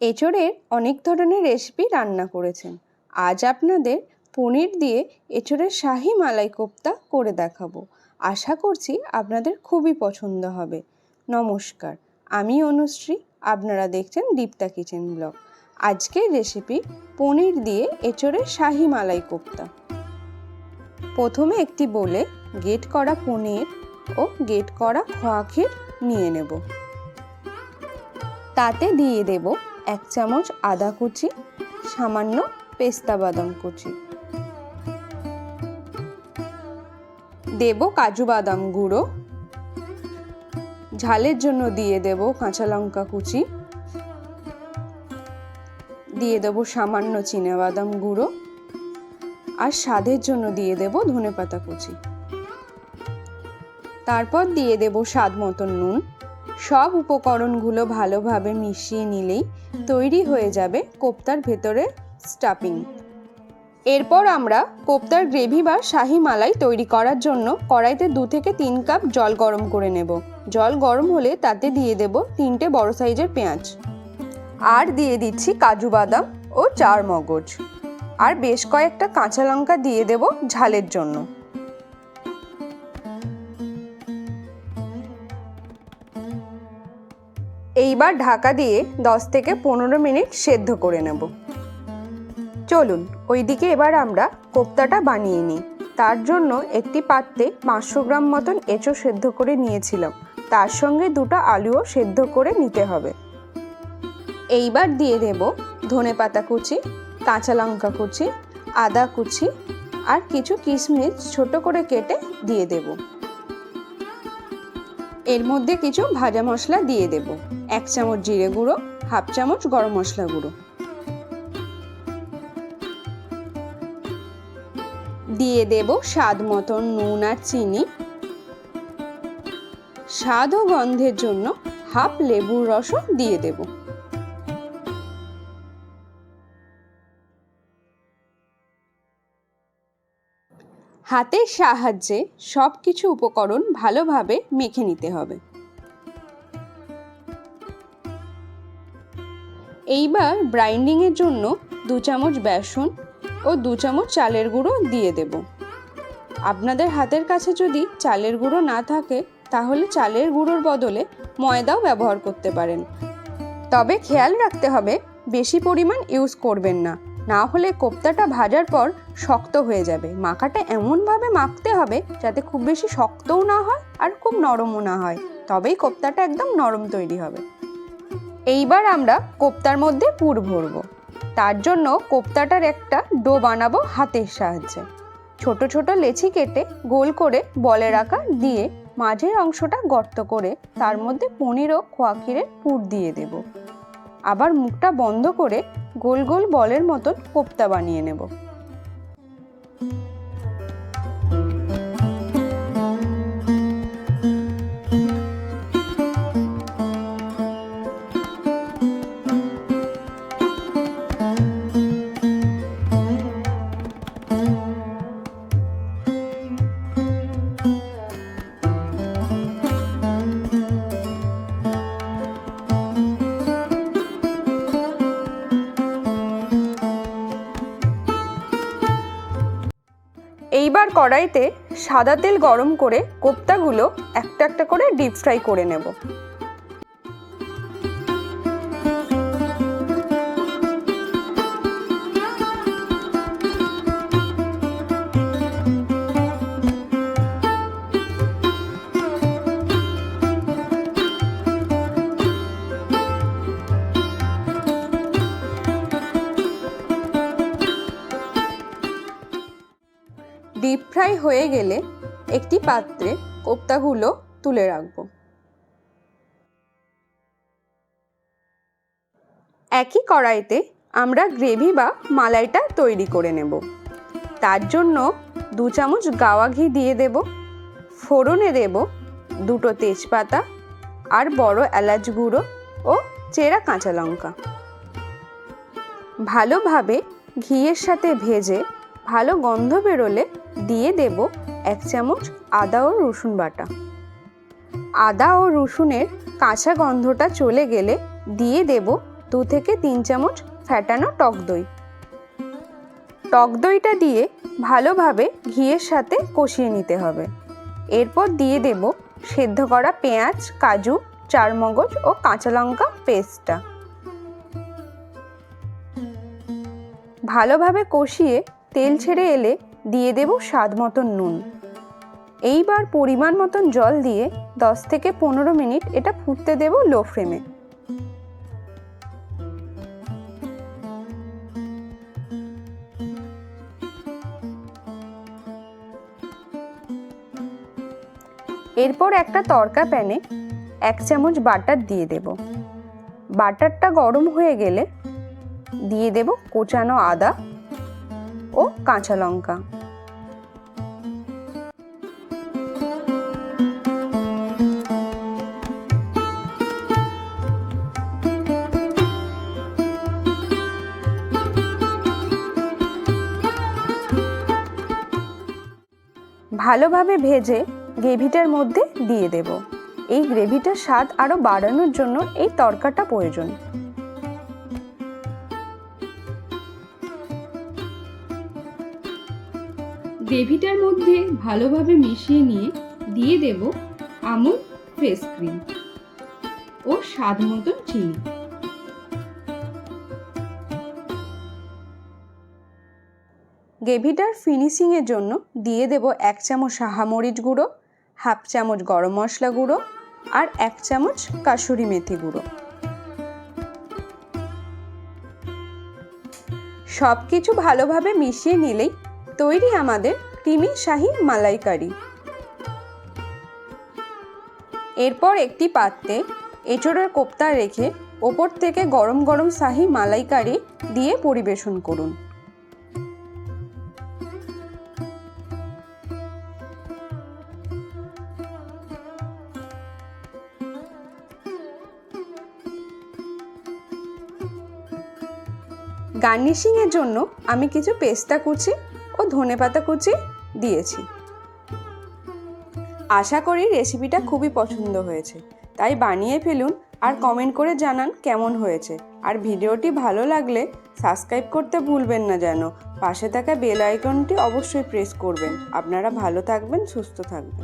এঁচোড়ের অনেক ধরনের রেসিপি রান্না করেছেন। আজ আপনাদের পনির দিয়ে এঁচোড়ের শাহি মালাই কোপ্তা করে দেখাবো। আশা করছি আপনাদের খুবই পছন্দ হবে। নমস্কার, আমি অনুশ্রী, আপনারা দেখছেন দীপ্তা কিচেন ব্লগ। আজকের রেসিপি পনির দিয়ে এঁচোড়ের শাহি মালাই কোপ্তা। প্রথমে একটি বলে গেট করা পনির ও গেট করা খোয়া নিয়ে নেব। তাতে দিয়ে দেব এক চামচ আদা কুচি, সামান্য পেস্তা বাদাম কুচি। দেব কাজু বাদাম গুঁড়ো। ঝালের জন্য দিয়ে দেব কাঁচা লঙ্কা কুচি। দিয়ে দেব সামান্য বাদাম গুঁড়ো। আর স্বাদের জন্য দিয়ে দেব ধনেপাতা কুচি। তারপর দিয়ে দেব স্বাদ মতন নুন। সব উপকরণগুলো ভালোভাবে মিশিয়ে নিলেই তৈরি হয়ে যাবে কোপ্তার ভেতরে স্টাফিং। এরপর আমরা কোপ্তার গ্রেভি বা শাহি মালাই তৈরি করার জন্য কড়াইতে দু থেকে তিন কাপ জল গরম করে নেব। জল গরম হলে তাতে দিয়ে দেব তিনটে বড় সাইজের পেঁয়াজ। আর দিয়ে দিচ্ছি কাজু বাদাম ও চার মগজ আর বেশ কয়েকটা কাঁচা লঙ্কা দিয়ে দেব ঝালের জন্য। এইবার ঢাকা দিয়ে দশ থেকে পনেরো মিনিট সেদ্ধ করে নেব। চলুন, ওইদিকে এবার আমরা কোপ্তাটা বানিয়ে নিই। তার জন্য একটি পাত্রে পাঁচশো গ্রাম মতন এঁচো সেদ্ধ করে নিয়েছিলাম। তার সঙ্গে দুটো আলুও সেদ্ধ করে নিতে হবে। এইবার দিয়ে দেব ধনে পাতা কুচি, কাঁচা লঙ্কা কুচি, আদা কুচি আর কিছু কিশমিশ ছোট করে কেটে দিয়ে দেব। এর মধ্যে কিছু ভাজা মশলা দিয়ে দেব। এক চামচ জিরে গুঁড়ো, হাফ চামচ গরম মশলা গুঁড়ো। দিয়ে দেব স্বাদ মতন নুন আর চিনি। স্বাদ ও গন্ধের জন্য হাফ লেবুর রসও দিয়ে দেব। হাতের সাহায্যে সব কিছু উপকরণ ভালোভাবে মেখে নিতে হবে। এইবার ব্রাইন্ডিংয়ের জন্য দু চামচ বেসন ও দু চামচ চালের গুঁড়ো দিয়ে দেব। আপনাদের হাতের কাছে যদি চালের গুঁড়ো না থাকে, তাহলে চালের গুঁড়োর বদলে ময়দাও ব্যবহার করতে পারেন। তবে খেয়াল রাখতে হবে, বেশি পরিমাণ ইউজ করবেন না। না হলে কোপ্তাটা ভাজার পর শক্ত হয়ে যাবে। মাখাটা এমনভাবে মাখতে হবে যাতে খুব বেশি শক্তও না হয় আর খুব নরমও না হয়। তবেই কোপ্তাটা একদম নরম তৈরি হবে। এইবার আমরা কোপ্তার মধ্যে পুর ভরবো। তার জন্য কোপ্তাটার একটা ডো বানাবো হাতের সাহায্যে। ছোট ছোট লেচি কেটে গোল করে বলের আকার দিয়ে মাঝের অংশটা গর্ত করে তার মধ্যে পনির ও খোয়াক্ষীরের পুর দিয়ে দেব। আবার মুখটা বন্ধ করে গোল গোল বলের মতন কোপ্তা বানিয়ে নেব। এইবার কড়াইতে সাদা তেল গরম করে কোপ্তাগুলো একটা একটা করে ডিপ ফ্রাই করে নেব। ডিপ ফ্রাই হয়ে গেলে একটি পাত্রে কোপ্তাগুলো তুলে রাখব। একই কড়াইতে আমরা গ্রেভি বা মালাইটা তৈরি করে নেব। তার জন্য দু চামচ গাওয়া ঘি দিয়ে দেব। ফোড়নে দেব দুটো তেজপাতা আর বড় এলাচ গুঁড়ো ও চেরা কাঁচা লঙ্কা। ভালোভাবে ঘিয়ের সাথে ভেজে ভালো গন্ধ বেরোলে দিয়ে দেব এক চামচ আদা ও রসুন বাটা। আদা ও রসুনের কাঁচা গন্ধটা চলে গেলে দিয়ে দেব দু থেকে তিন চামচ ফ্যাটানো টক দই। টক দইটা দিয়ে ভালোভাবে ঘিয়ের সাথে কষিয়ে নিতে হবে। এরপর দিয়ে দেব সেদ্ধ করা পেঁয়াজ, কাজু, চারমগজ ও কাঁচা লঙ্কা পেস্টটা। ভালোভাবে কষিয়ে তেল ছেড়ে এলে দিয়ে দেব স্বাদ মতন নুন। এইবার পরিমাণ মতন জল দিয়ে 10 থেকে পনেরো মিনিট এটা ফুটতে দেব লো ফ্লেমে। এরপর একটা তড়কা প্যানে এক চামচ বাটার দিয়ে দেব। বাটারটা গরম হয়ে গেলে দিয়ে দেব কোচানো আদা। ও কাঁচা লঙ্কা। ভালোভাবে ভেজে গ্রেভিটার মধ্যে দিয়ে দেব। এই গ্রেভিটার স্বাদ আরও বাড়ানোর জন্য এই তরকাটা প্রয়োজন। গ্রেভিটার মধ্যে ভালোভাবে মিশিয়ে নিয়ে দিয়ে দেব আমুল ফেস ক্রিম ও স্বাদ মতন চিনি। গ্রেভিটার ফিনিশিংয়ের জন্য দিয়ে দেব এক চামচ সাহামরিচ গুঁড়ো, হাফ চামচ গরম মশলা গুঁড়ো আর এক চামচ কাসুরি মেথি গুঁড়ো। সব কিছু ভালোভাবে মিশিয়ে নিলেই তৈরি আমাদের ক্রিমি শাহি মালাইকারি। এরপর একটি পাত্রে এঁচোড়ের কোপ্তা রেখে ওপর থেকে গরম গরম শাহি মালাইকারি দিয়ে পরিবেশন করুন। গার্নিশিংয়ের জন্য আমি কিছু পেস্তা কুচি ও ধনেপাতা কুচি দিয়েছি। আশা করি রেসিপিটা খুবই পছন্দ হয়েছে। তাই বানিয়ে ফেলুন আর কমেন্ট করে জানান কেমন হয়েছে। আর ভিডিওটি ভালো লাগলে সাবস্ক্রাইব করতে ভুলবেন না যেন। পাশে থাকা বেল আইকনটি অবশ্যই প্রেস করবেন। আপনারা ভালো থাকবেন, সুস্থ থাকবেন।